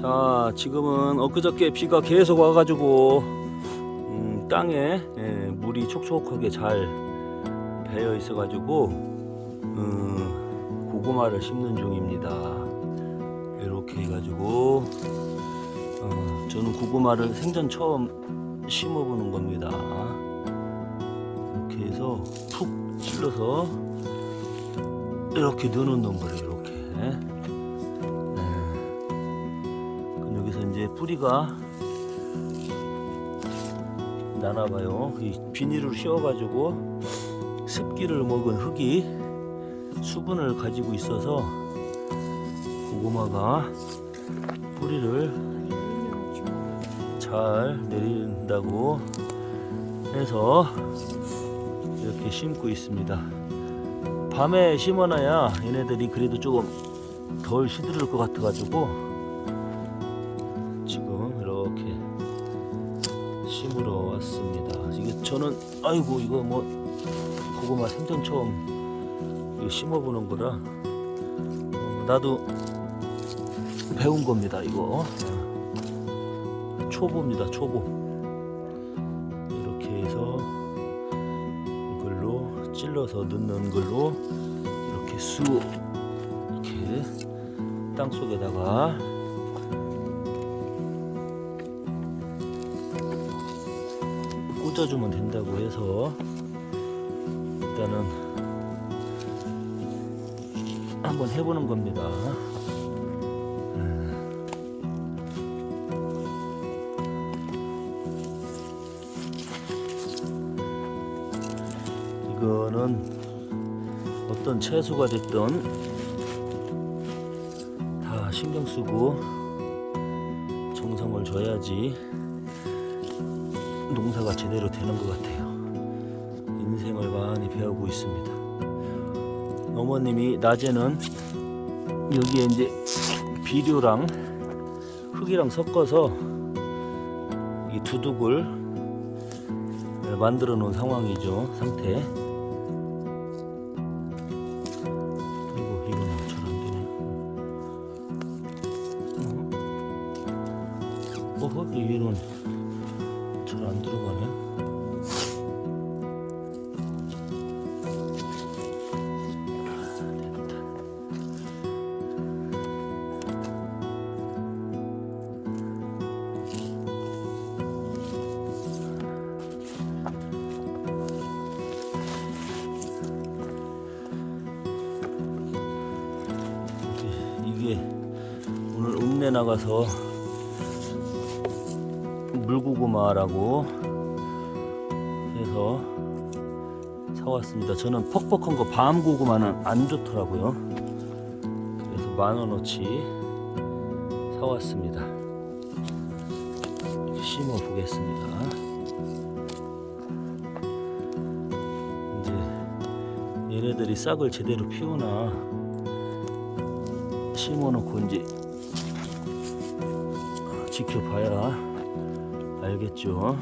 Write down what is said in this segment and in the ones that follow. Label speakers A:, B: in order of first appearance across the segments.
A: 자, 지금은 엊그저께 비가 계속 와가지고 음, 땅에 예, 물이 촉촉하게 잘 배어 있어가지고 음, 고구마를 심는 중입니다. 이렇게 해가지고 어, 저는 고구마를 생전 처음 심어보는 겁니다. 이렇게 해서 푹 찔러서 이렇게 넣어놓는 거예요. 이렇게. 이제 뿌리가 나나봐요. 이 비닐을 씌워가지고 습기를 먹은 흙이 수분을 가지고 있어서 고구마가 뿌리를 잘 내린다고 해서 이렇게 심고 있습니다. 밤에 심어놔야 얘네들이 그래도 조금 덜 시들을 것 같아가지고 아이고 이거 뭐 고구마 생전 처음 이거 심어보는 거라 어, 나도 배운 겁니다. 이거 초보입니다. 초보 이렇게 해서 이걸로 찔러서 넣는 걸로 이렇게 쑥 이렇게 땅 속에다가 꽂아주면 된다고 해서 일단은 한번 해보는 겁니다. 이거는 어떤 채소가 됐든 다 신경 쓰고 정성을 줘야지 농사가 제대로 되는 것 같아요. 인생을 많이 배우고 있습니다. 어머님이 낮에는 여기에 이제 비료랑 흙이랑 섞어서 이 두둑을 만들어 놓은 상황이죠. 상태. 이거 이거는 잘안 되네. 안 들어가네. 오늘 읍내 나가서 물고구마라고 해서 사왔습니다. 저는 퍽퍽한 거 밤고구마는 안 좋더라고요. 그래서 만 원어치 사왔습니다. 심어 보겠습니다. 이제 얘네들이 싹을 제대로 피우나 심어 놓고 이제 지켜봐야 알겠죠.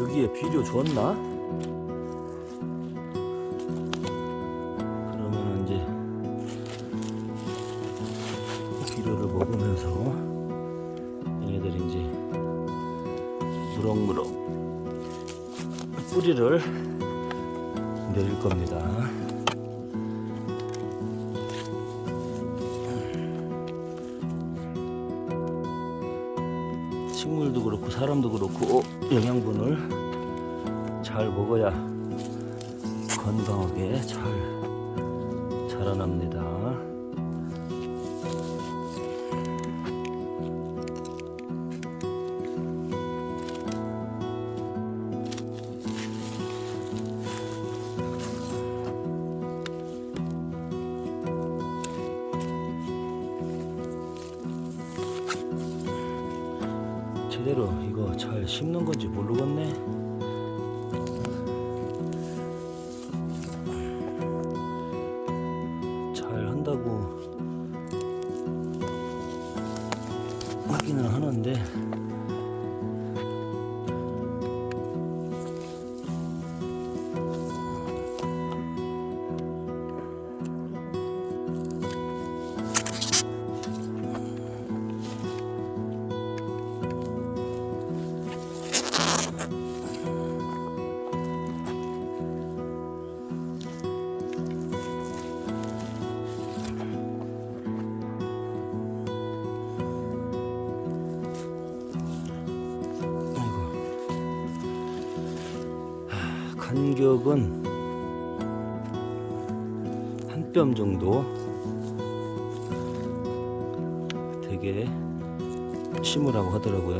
A: 여기에 비료 줬나? 무럭무럭 뿌리를 내릴 겁니다. 식물도 그렇고 사람도 그렇고 어, 영양분을 잘 먹어야 건강하게 잘 자라납니다. 제대로 이거 잘 심는 건지 모르겠네. 잘 한다고 확인을 하는데 간격은 한 뼘 정도 되게 심으라고 하더라고요.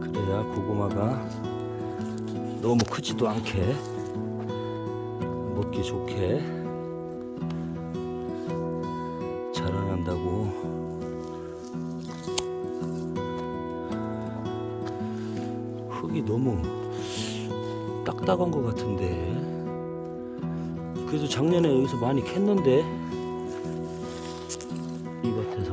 A: 그래야 고구마가 너무 크지도 않게 먹기 좋게 자라난다고 흙이 너무 딱딱한 것 같은데. 그래서 작년에 여기서 많이 캤는데 이 밭에서.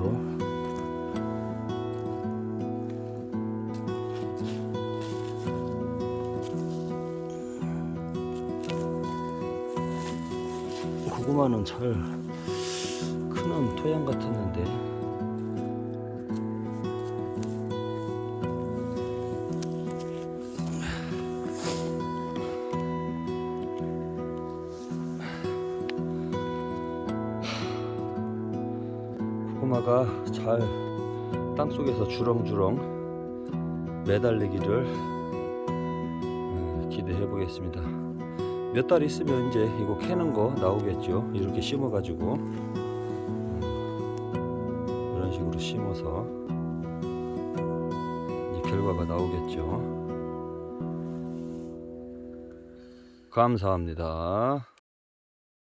A: 고구마는 잘 크는 토양 같았는데 고구마가 잘 땅속에서 주렁주렁 매달리기를 음, 기대해 보겠습니다. 몇 달 있으면 이제 이거 캐는 거 나오겠죠. 이렇게 심어 가지고 이런 식으로 심어서 결과가 나오겠죠. 감사합니다.